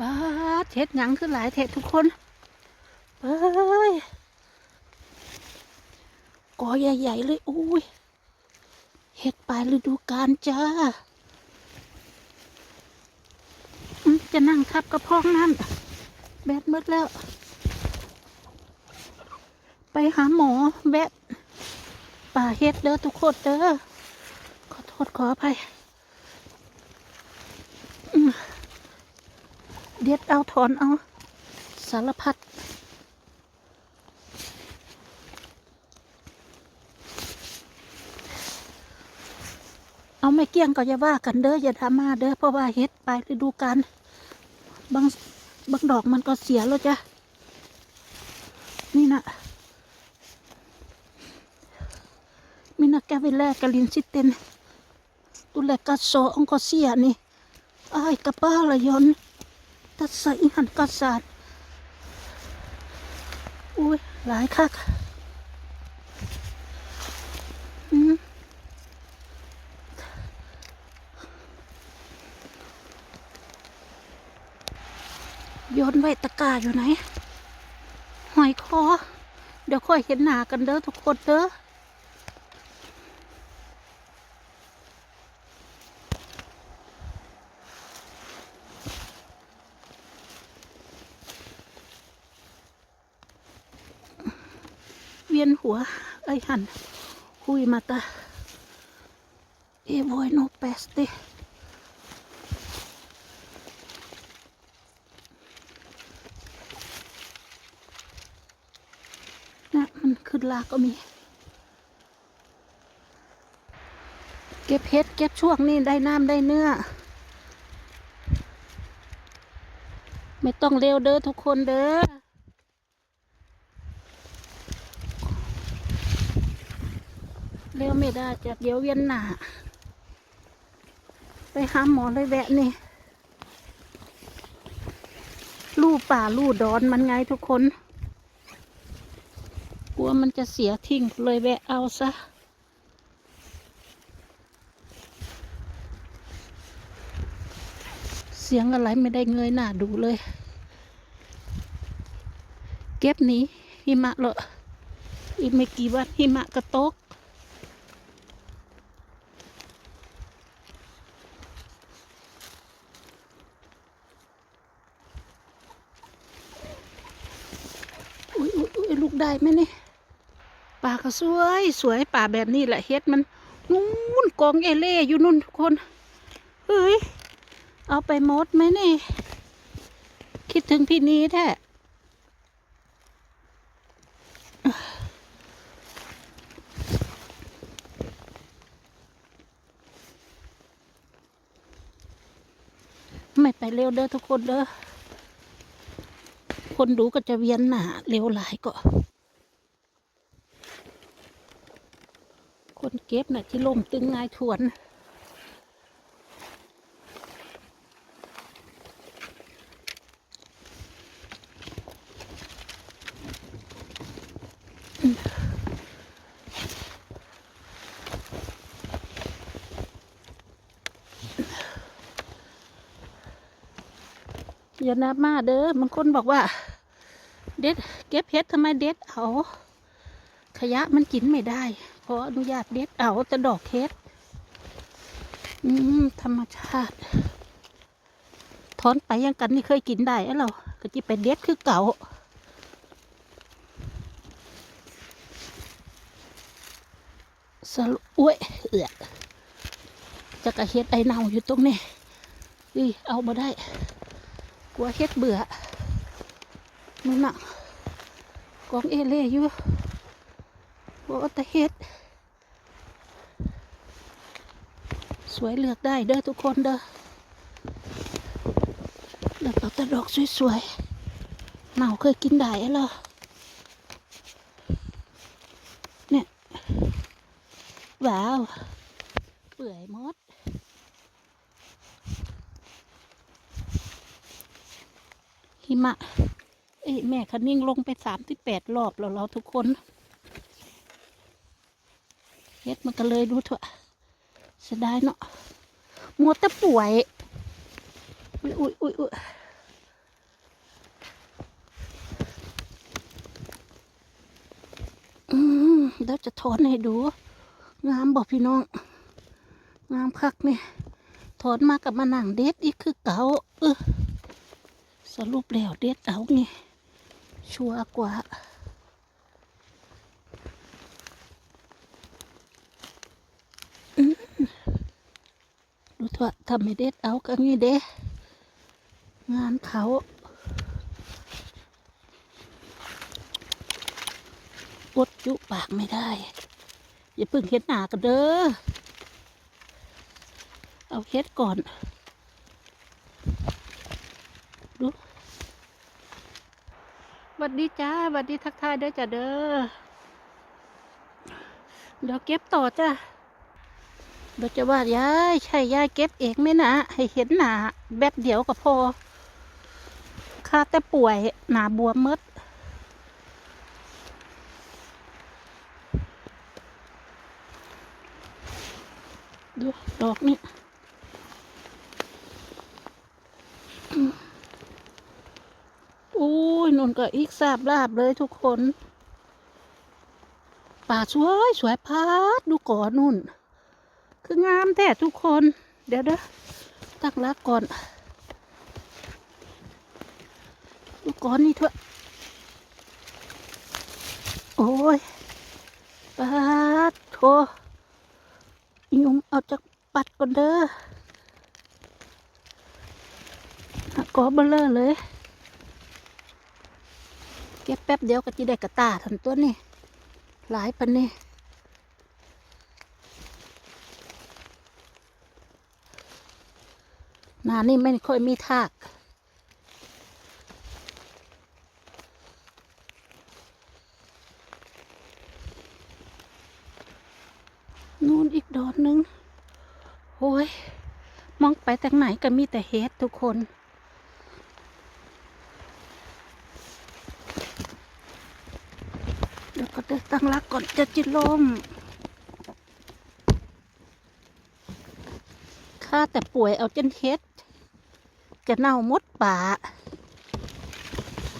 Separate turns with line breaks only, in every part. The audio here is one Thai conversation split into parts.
ป้าเท็ดยังขึ้นหลายเท็ดทุกคนเอ้ยกอใหญ่ ๆ เลย อุ้ย เห็ดปลายฤดูกาลจ้า จะนั่งทับกระพองนั่น แบดมืดแล้ว ไปหาหมอแบดป่าเฮ็ดเด้อทุกคนเด้อ ขอโทษขออภัยอื เด็ดเอาถอนเอาสารพัดเอาไม่เกี้ยงก็อย่าว่ากันเด้ออย่าทำมาเด้อเพราะว่าเฮ็ดไปฤดูกาลบางบางดอกมันก็เสียแล้วจ้ะนี่นะมินาแกวิแลกาลินซิเตนตุเลกาโซองกอเซียนี่ไอ้กระป้าละยนตััดใส่หันกาสาดอุ้ยหลายคักอืมโยนไว้ตะกาอยู่ไหน หอยคอ เดี๋ยวค่อยเห็นหนากันเด้อทุกคนเด้อ เวียนหัว ไอ้หันคุยมาตาเอโวยโนเปสตินะมันขึ้นลาก็มีเก็บเห็ดเก็บช่วงนี้ได้น้ำได้เนื้อ ไม่ต้องเร็วเด้อทุกคนเด้อ เร็ว ไม่ได้จากเดี๋ยวเวียนหนาไปหาหมอเลยแวะนี่ลู่ป่าลู่ดอนมันไงทุกคน กลัวมันจะเสียทิ้งเลยแวะเอาซะเสียงอะไรไม่ได้เงยหน้าดูเลย เก็บนี้หิมะเลยอีกไม่กี่วันหิมะกระตก อุ้ยอุ้ยอุ้ยลูก ได้ไหมนี่ป่าก็สวยสวยป่าแบบนี้แหละเฮ็ดมันนู่นกองเอเล่อยู่นู่นทุกคนเฮ้ยเอาไปมดไหมนี่ คิดถึงพี่นี้แท้ไม่ไปเร็วเด้อทุกคนเด้อคนดูก็จะเวียนหนาเร็วหลายก็ คนเก็บน่ะที่ลมตึงง่ายทวน อย่านับมาเด้อบางคนบอกว่า เด็ด เก็บเห็ดทำไมเด็ดเอาขยะมันกินไม่ได้ ออนุญาตเด็ดเอาแต่ดอกเห็ดอืมธรรมชาติถอนไปยังกันนี่เคยกินได้แล้วเราก็จะไปเด็ดคือเก่าสรุปอุ้ยเอือจะกระเฮ็ดไอเน่าอยู่ตรงนี้อุ้ยเอามาได้ กลัวเฮ็ดเบื่อมันน่ะกองเอเล่อยู่ว่าแต่เฮ็ด สวยเลือกได้เด้อทุกคนเด้อเลือกเอาแต่ดอกสวยๆเหนาเคยกินได้เหรอเนี่ยว้าว เปื่อยมดหิมะเอ้แม่คันนิ่งลงไปสามที่แปดรอบแล้วเราทุกคนเฮ็ดมันก็เลยดูเถอะ จะได้เนาะมัวแต่ป่วย อุ้ยอุ้ยอุ้ยอืมเดี๋ยวจะถอนให้ดู งามบอกพี่น้อง งามคักนี่ถอนมากับมาหนังเด็ดอีกคือเก่าเออสรุปแล้วเด็ดเอาไงชัวร์กว่า ดูเถอะทำไม่เด็ดเอาก็งี้เด้งานเขาอดจุปากไม่ได้ อย่าเพิ่งเฮ็ดหนากันเด้อ เอาเฮ็ดก่อน ดูสวัสดีจ้าสวัสดีทักทายเด้อจ้าเด้อ เดี๋ยวเก็บต่อจ้า เบจะว่ายายใช่ยายเก็บเองไหมนะให้เห็นหนาแบบเดียวก็พอข้าแต่ป่วยหนาบวมหมดดูดอกนี่อุ้ยนนก็อีกทราบลาบเลยทุกคน ป่าสวย สวยพัดดูก่อนนุ่น คืองามแท้ทุกคน เดี๋ยวเด้อตั้งรักก่อนดูก่อนนี่เถอะโอ้ยปาดโถยุมเอาจากปัดก่อนเด้อหากอเบลเลอร์เลย เก็บแป๊บเดียวก็จะได้กระตาทันตัวนี่ หลายปันนี่ นานี่ไม่ค่อยมีทาก นู่นอีกดอกหนึง โอ้ย มองไปทางไหนก็มีแต่เฮดทุกคนเดี๋ยวก็ได้ตั้งรักก่อนจะจิลมข้าแต่ป่วยเอาจนเฮ็ด จะเน่ามดป่า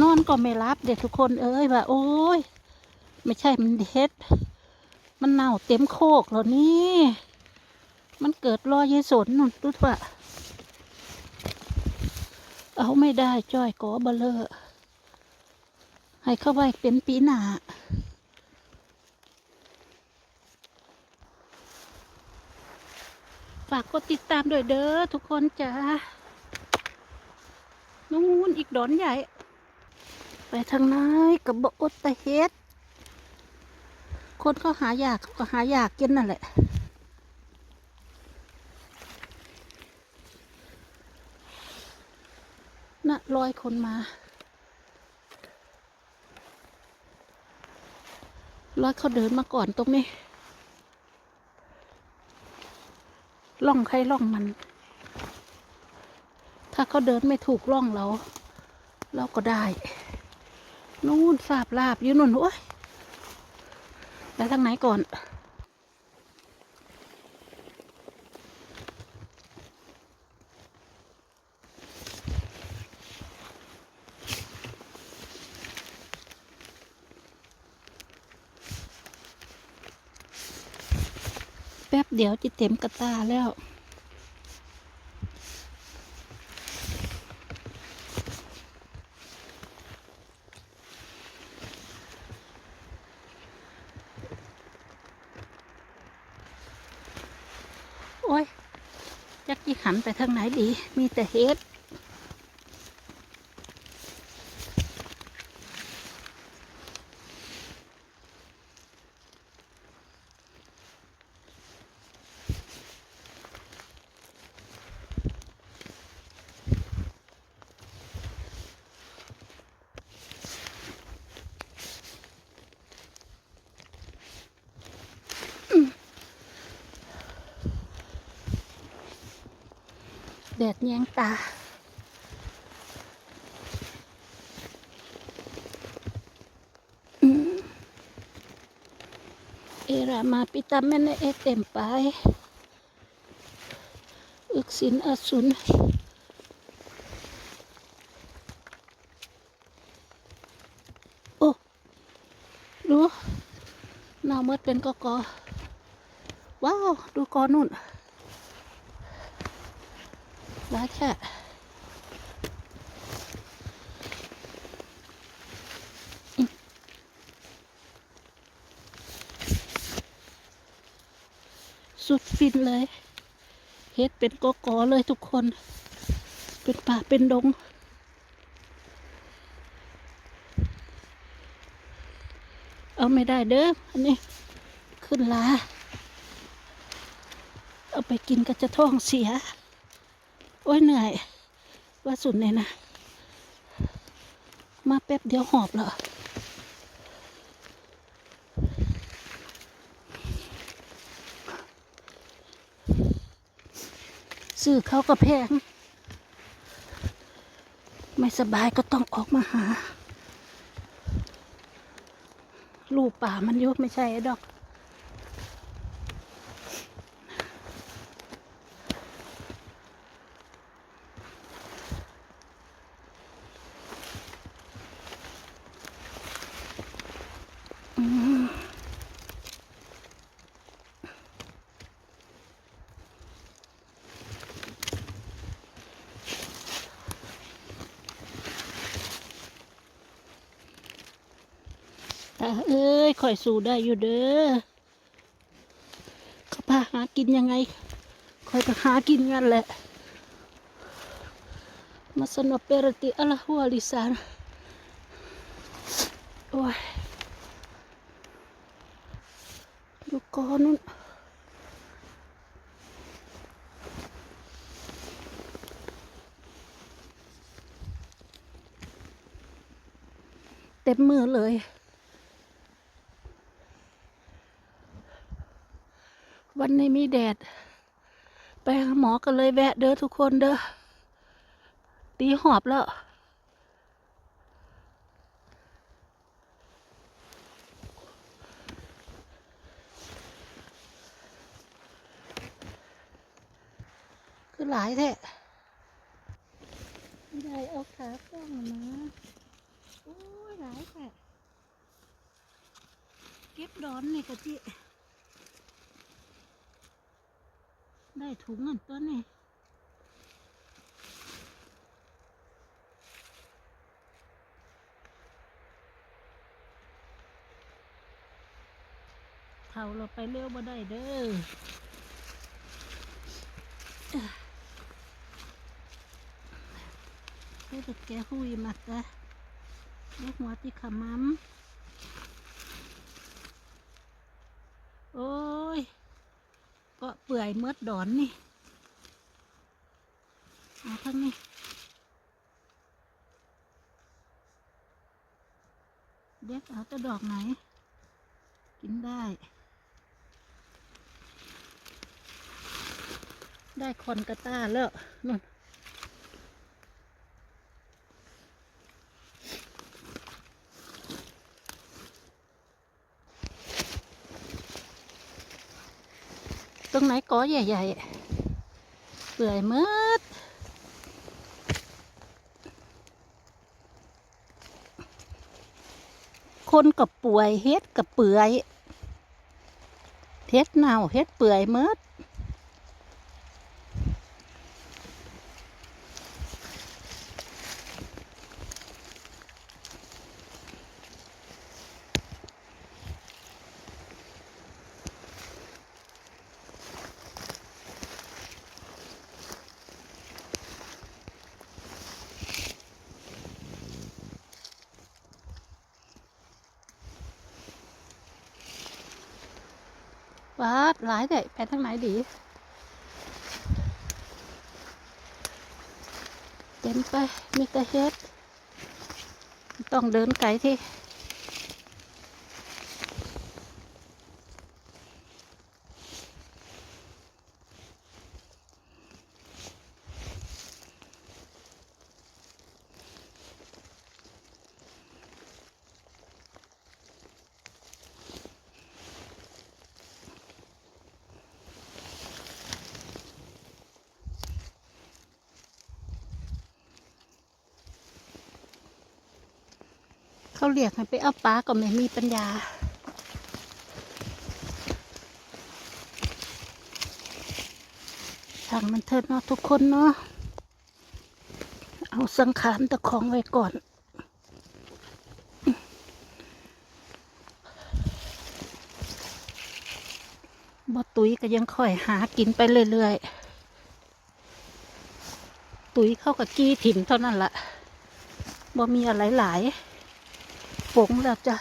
นอนก็ไม่รับเด็กทุกคนเอ้ยว่าโอ้ย ไม่ใช่มันเฮ็ด มันเน่าเต็มโคกแล้วนี่ มันเกิดรอยยายสนนุ่นดูว่าเอาไม่ได้จ้อยกอเบลเลอให้เข้าไว้เป็นปีหนาฝากกดติดตามด้วยเด้อทุกคนจ้า นู่นอีกดอนใหญ่ ไปทางไหนกับบอดตะเฮ็ด คนเขาหายากเขาก็หายากกินนั่นแหละน่ะลอยคนมาลอยเขาเดินมาก่อนตรงนี้ล่องใครล่องมัน ถ้าเขาเดินไม่ถูกล่องเรา เราก็ได้ นู่นสาบลาบอยู่นู่นโอ้ยไปทางไหนก่อน แป๊บเดี๋ยวจะเต็มกระตาแล้ว โอ้ย ยี่หันไปทางไหนดี มีแต่เฮ็ด แดดแยงตา เอรามาปิตาเมเนเอเต็มไปอึกสินอสุนโอ้ดูหนาน่าเมดเป็นกอกอว้าว ดูกอนุ่น ร้าแค่อืมสุดฟินเลยเฮ็ดเป็นกอกอเลยทุกคน เป็นป่าเป็นดง เอาไม่ได้เด้ออันนี้ ขึ้นลา เอาไปกินก็จะท้องเสีย โอ้ยเหนื่อย ว่าสุดเลยนะ มาแป๊บเดียวหอบเหรอซื้อเขาก็แพง ไม่สบายก็ต้องออกมาหา ลูกป่ามันยุไม่ใช่ดอก ตาเอ้ยคอยสู้ได้อยู่เด้อเขาพาหากินยังไงคอยก็หากินงั้นแหละมาสนบเปรติอัลลอฮฺวะลิซานโอ้ย ดูกอ นุ่นเต็มมือเลย วันนี้มีแดด ไปหาหมอกันเลยแวะเด้อทุกคนเด้อตีหอบแล้ว คือหลายแท้ไม่ได้เอาขากล้องมาโอ้ยหลายแท้เก็บดอนนี่กะจิได้ถุงเงินตัวนี่เท่าเราไปเร็วบ่ได้เด้อ ให้แต่แกหุยมากะเล็กหัวที่ขมัมโอ้ย ก็เปื่อยเมืดดอนนี่เอาทั้งนี้เด็กเอาแต่ดอกไหนกินได้ได้คอนกระต้าแล้วนู่น ตรงไหนกอใหญ่ๆเปื่อยมืดคนกับป่วยเฮ็ดกับเปื่อยเฮ็ดเน่าเฮ็ดเปื่อยมืด หลายแต่ไปทางไหนดี เต็มไปมีแต่เฮ็ด ต้องเดินไกลที่ เขาเรียกให้ไปเอาปลาก็ไม่มีปัญญา ทางมันเถิดเนาะทุกคนเนาะ เอาสังขารตะของไว้ก่อนบอตุ้ยก็ยังคอยหากินไปเรื่อยๆ ตุ้ยเข้ากับกี้ถิ่นเท่านั้นละ่ะบ่มีอะไรหลาย ฝงแล้วจ้ะ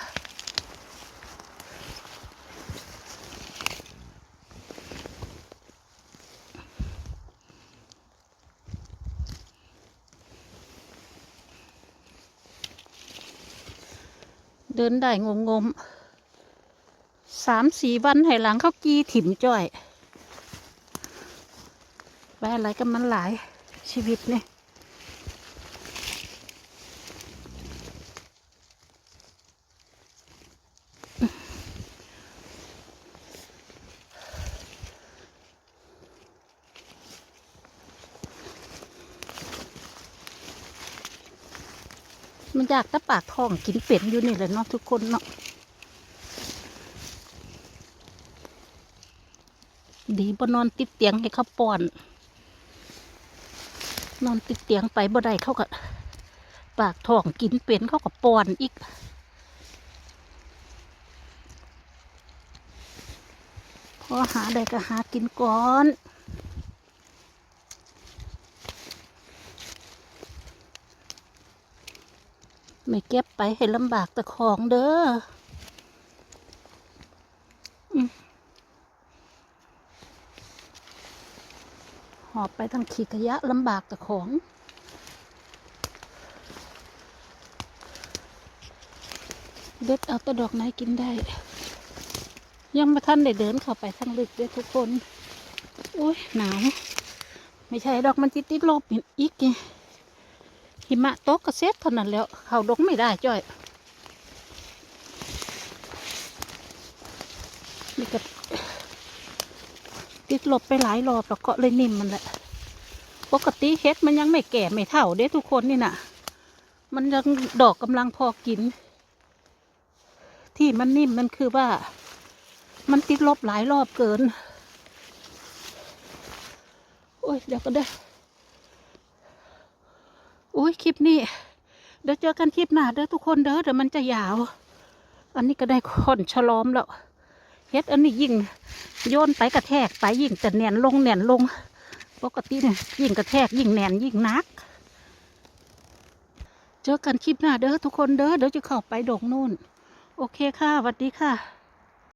เดินได้งงงๆสามสี่วันให้หลังเขากีถิ่มจ้อยไปอะไรกันมันหลายชีวิตเนี่ย อยากตะปากท้องกินเป็ดอยู่นี่แหละเนาะทุกคนเนาะดีบ่นอนติดเตียงให้เขาป้อน นอนติดเตียงไปบ่ได้เขาก็ปากท้องกินเป็นเขาก็ป้อนอีกพอหาได้ก็หากินก่อน ไม่เก็บไปให้ลำบากแต่ของเด้อหอบไปทางขีขยะลำบากแต่ของเด็ดเอาแตะดอกไหนกินได้ ยังไม่ทันได้เดินเข้าไปทางลึกเด้อทุกคน โอ้ยหนาว ไม่ใช่ดอกมันติดติดลบอีกไง หิมะตกก็เซ็ตเท่านั้นแล้วเขาดงไม่ได้จ้อยนี่ก็ติดลบไปหลายรอบแล้วก็เลยนิ่มมันแหละปกติเฮ็ดมันยังไม่แก่ไม่เท่าเด้ทุกคนนี่น่ะ มันยังดอกกำลังพอกิน ที่มันนิ่มมันคือว่า มันติดลบหลายรอบเกิน โอ้ยเดี๋ยวก็ได้ อุ้ยคลิปนี้ เดี๋ยวเจอกันคลิปหน้าเด้อทุกคนเด้อเดี๋ยวมันจะยาว อันนี้ก็ได้ค่อนฉลอมแล้วเฮ็ดอันนี้ยิ่งโยนไปกระแทกไปยิ่งแต่แนนลงแนนลง ปกติเนี่ยยิ่งกระแทกยิ่งแนนยิ่งนัก เจอกันคลิปหน้าเด้อทุกคนเด้อเดี๋ยวจะเข้าไปดงนู่น โอเคค่ะสวัสดีค่ะ